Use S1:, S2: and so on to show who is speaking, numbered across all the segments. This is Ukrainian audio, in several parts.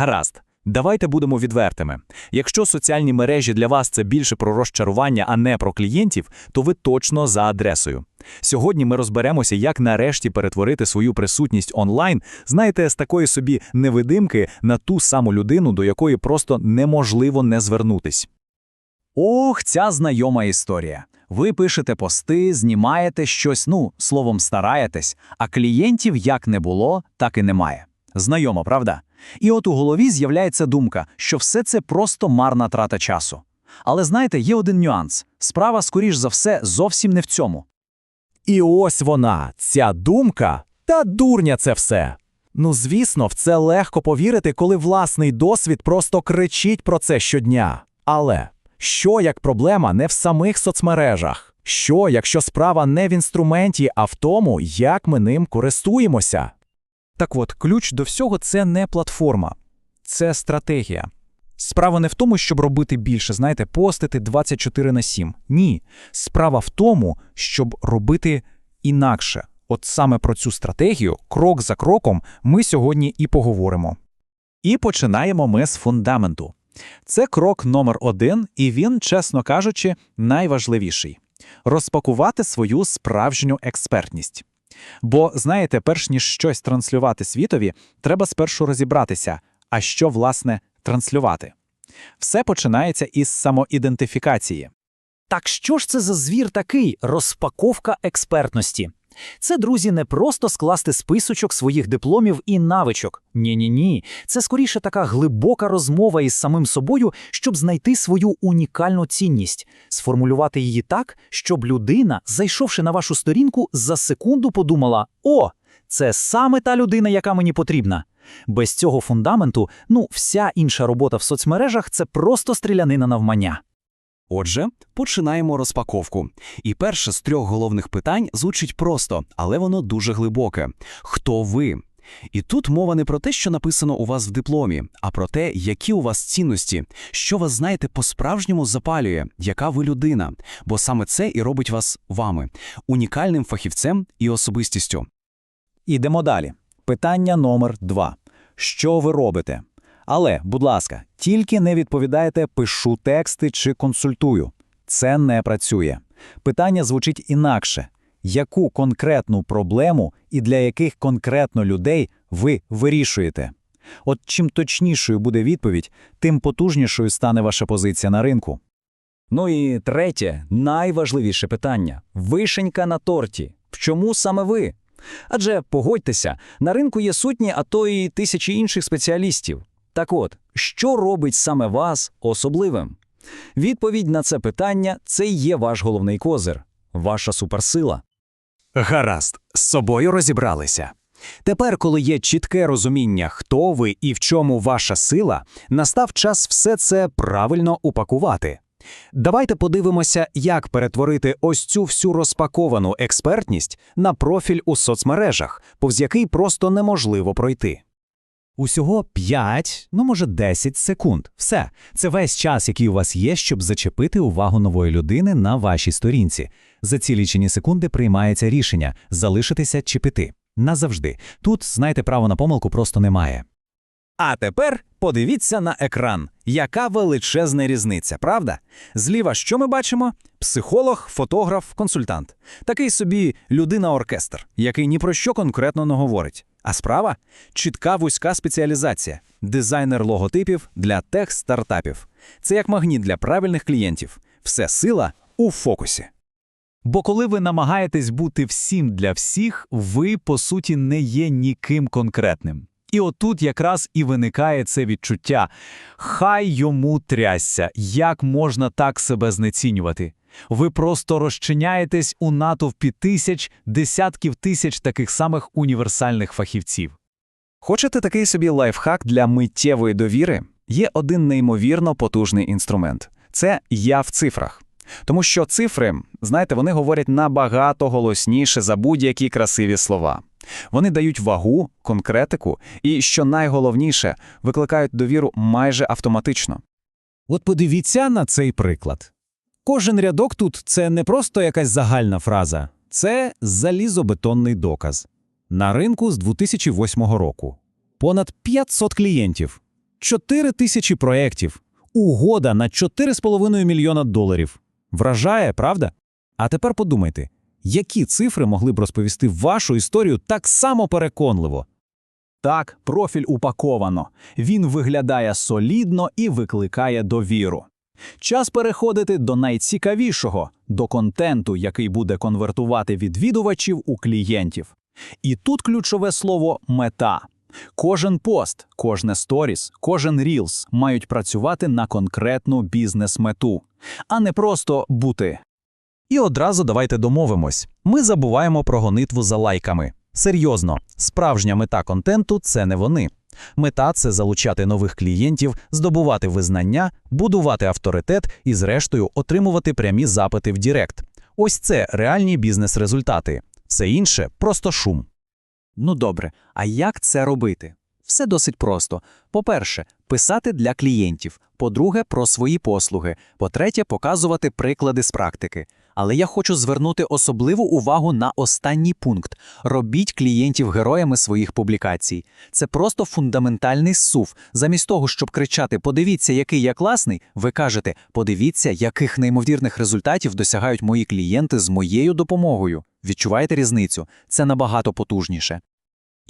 S1: Гаразд. Давайте будемо відвертими. Якщо соціальні мережі для вас це більше про розчарування, а не про клієнтів, то ви точно за адресою. Сьогодні ми розберемося, як нарешті перетворити свою присутність онлайн, знаєте, з такої собі невидимки на ту саму людину, до якої просто неможливо не звернутись.
S2: Ох, ця знайома історія. Ви пишете пости, знімаєте щось, ну, словом, стараєтесь, а клієнтів як не було, так і немає. Знайомо, правда? І от у голові з'являється думка, що все це просто марна трата часу. Але знаєте, є один нюанс. Справа, скоріш за все, зовсім не в цьому.
S1: І ось вона, ця думка, та дурня це все. Ну, звісно, в це легко повірити, коли власний досвід просто кричить про це щодня. Але що як проблема не в самих соцмережах? Що, якщо справа не в інструменті, а в тому, як ми ним користуємося? Так от, ключ до всього це не платформа, це стратегія. Справа не в тому, щоб робити більше, знаєте, постити 24 на 7. Ні. Справа в тому, щоб робити інакше. От саме про цю стратегію, крок за кроком, ми сьогодні і поговоримо. І починаємо ми з фундаменту. Це крок номер один, і він, чесно кажучи, найважливіший розпакувати свою справжню експертність. Бо, знаєте, перш ніж щось транслювати світові, треба спершу розібратися, а що, власне, транслювати. Все починається із самоідентифікації.
S3: Так що ж це за звір такий розпаковка експертності? Це, друзі, не просто скласти списочок своїх дипломів і навичок. Ні-ні-ні. Це скоріше така глибока розмова із самим собою, щоб знайти свою унікальну цінність, сформулювати її так, щоб людина, зайшовши на вашу сторінку, за секунду подумала: о, це саме та людина, яка мені потрібна. Без цього фундаменту, ну, вся інша робота в соцмережах це просто стрілянина навмання.
S2: Отже, починаємо розпаковку. І перше з трьох головних питань звучить просто, але воно дуже глибоке. Хто ви? І тут мова не про те, що написано у вас в дипломі, а про те, які у вас цінності, що вас, знаєте, по-справжньому запалює, яка ви людина, бо саме це і робить вас вами, унікальним фахівцем і особистістю.
S1: Ідемо далі. Питання номер два. Що ви робите? Але, будь ласка, тільки не відповідайте пишу тексти чи консультую. Це не працює. Питання звучить інакше. Яку конкретну проблему і для яких конкретно людей ви вирішуєте? От чим точнішою буде відповідь, тим потужнішою стане ваша позиція на ринку.
S3: Ну і третє, найважливіше питання вишенька на торті. Чому саме ви? Адже погодьтеся, на ринку є сотні, а то й тисячі інших спеціалістів. Так от, що робить саме вас особливим? Відповідь на це питання це і є ваш головний козир, ваша суперсила.
S1: Гаразд, з собою розібралися. Тепер, коли є чітке розуміння, хто ви і в чому ваша сила, настав час все це правильно упакувати. Давайте подивимося, як перетворити ось цю всю розпаковану експертність на профіль у соцмережах, повз який просто неможливо пройти. Усього 5, ну може 10 секунд. Все. Це весь час, який у вас є, щоб зачепити увагу нової людини на вашій сторінці. За ці лічені секунди приймається рішення залишитися чи піти. Назавжди. Тут, знаєте, право на помилку просто немає. А тепер подивіться на екран. Яка величезна різниця, правда? Зліва що ми бачимо? Психолог, фотограф, консультант. Такий собі людина-оркестр, який ні про що конкретно не говорить. А справа чітка вузька спеціалізація, дизайнер логотипів для тех-стартапів. Це як магніт для правильних клієнтів. Все сила у фокусі. Бо коли ви намагаєтесь бути всім для всіх, ви, по суті, не є ніким конкретним. І отут якраз і виникає це відчуття. Хай йому трясся, як можна так себе знецінювати. Ви просто розчиняєтесь у натовпі тисяч, десятків тисяч таких самих універсальних фахівців. Хочете такий собі лайфхак для миттєвої довіри? Є один неймовірно потужний інструмент це я в цифрах. Тому що цифри, знаєте, вони говорять набагато голосніше за будь-які красиві слова. Вони дають вагу, конкретику і, що найголовніше, викликають довіру майже автоматично. От подивіться на цей приклад. Кожен рядок тут це не просто якась загальна фраза, це залізобетонний доказ. На ринку з 2008 року. Понад 500 клієнтів. 4 тисячі проєктів. Угода на 4,5 мільйона доларів. Вражає, правда? А тепер подумайте, які цифри могли б розповісти вашу історію так само переконливо?
S4: Так, профіль упаковано. Він виглядає солідно і викликає довіру. Час переходити до найцікавішого до контенту, який буде конвертувати відвідувачів у клієнтів. І тут ключове слово мета. Кожен пост, кожне сторіс, кожен рілс мають працювати на конкретну бізнес-мету, а не просто бути
S2: І одразу давайте домовимось. Ми забуваємо про гонитву за лайками. Серйозно, справжня мета контенту це не вони. Мета це залучати нових клієнтів, здобувати визнання, будувати авторитет і, зрештою, отримувати прямі запити в Дірект. Ось це реальні бізнес-результати. Все інше просто шум.
S4: Ну добре, а як це робити? Все досить просто. По-перше, писати для клієнтів. По-друге, про свої послуги. По-третє, показувати приклади з практики. Але я хочу звернути особливу увагу на останній пункт: робіть клієнтів героями своїх публікацій. Це просто фундаментальний сув. Замість того, щоб кричати Подивіться, який я класний, ви кажете Подивіться, яких неймовірних результатів досягають мої клієнти з моєю допомогою. Відчуваєте різницю? Це набагато потужніше.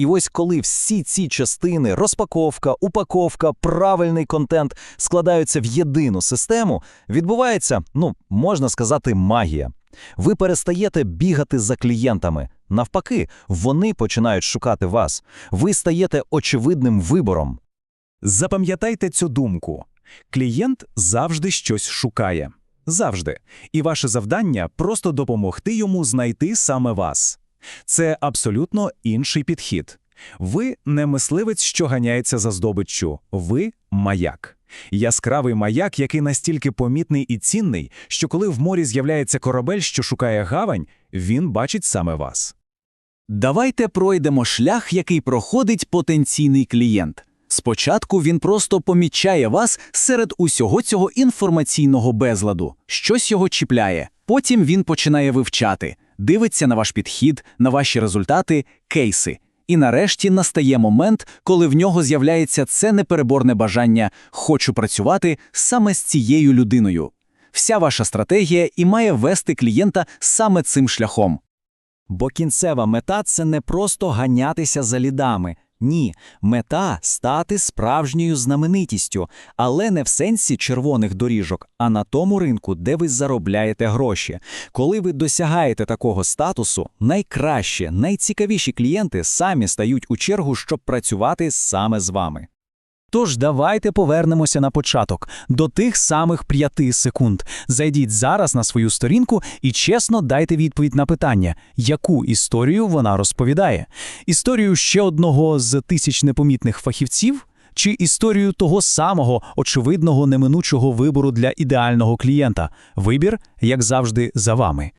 S2: І ось коли всі ці частини розпаковка, упаковка, правильний контент складаються в єдину систему, відбувається, ну, можна сказати, магія. Ви перестаєте бігати за клієнтами. Навпаки, вони починають шукати вас. Ви стаєте очевидним вибором.
S1: Запам'ятайте цю думку. Клієнт завжди щось шукає. Завжди. І ваше завдання просто допомогти йому знайти саме вас. Це абсолютно інший підхід. Ви не мисливець, що ганяється за здобиччю. Ви маяк. Яскравий маяк, який настільки помітний і цінний, що коли в морі з'являється корабель, що шукає гавань, він бачить саме вас.
S4: Давайте пройдемо шлях, який проходить потенційний клієнт. Спочатку він просто помічає вас серед усього цього інформаційного безладу, щось його чіпляє. Потім він починає вивчати, дивиться на ваш підхід, на ваші результати, кейси. І нарешті настає момент, коли в нього з'являється це непереборне бажання «хочу працювати саме з цією людиною». Вся ваша стратегія і має вести клієнта саме цим шляхом.
S3: Бо кінцева мета це не просто ганятися за лідами. Ні, мета стати справжньою знаменитістю, але не в сенсі червоних доріжок, а на тому ринку, де ви заробляєте гроші. Коли ви досягаєте такого статусу, найкраще, найцікавіші клієнти самі стають у чергу, щоб працювати саме з вами. Тож давайте повернемося на початок, до тих самих п'яти секунд. Зайдіть зараз на свою сторінку і чесно дайте відповідь на питання, яку історію вона розповідає. Історію ще одного з тисяч непомітних фахівців? Чи історію того самого очевидного неминучого вибору для ідеального клієнта? Вибір, як завжди, за вами.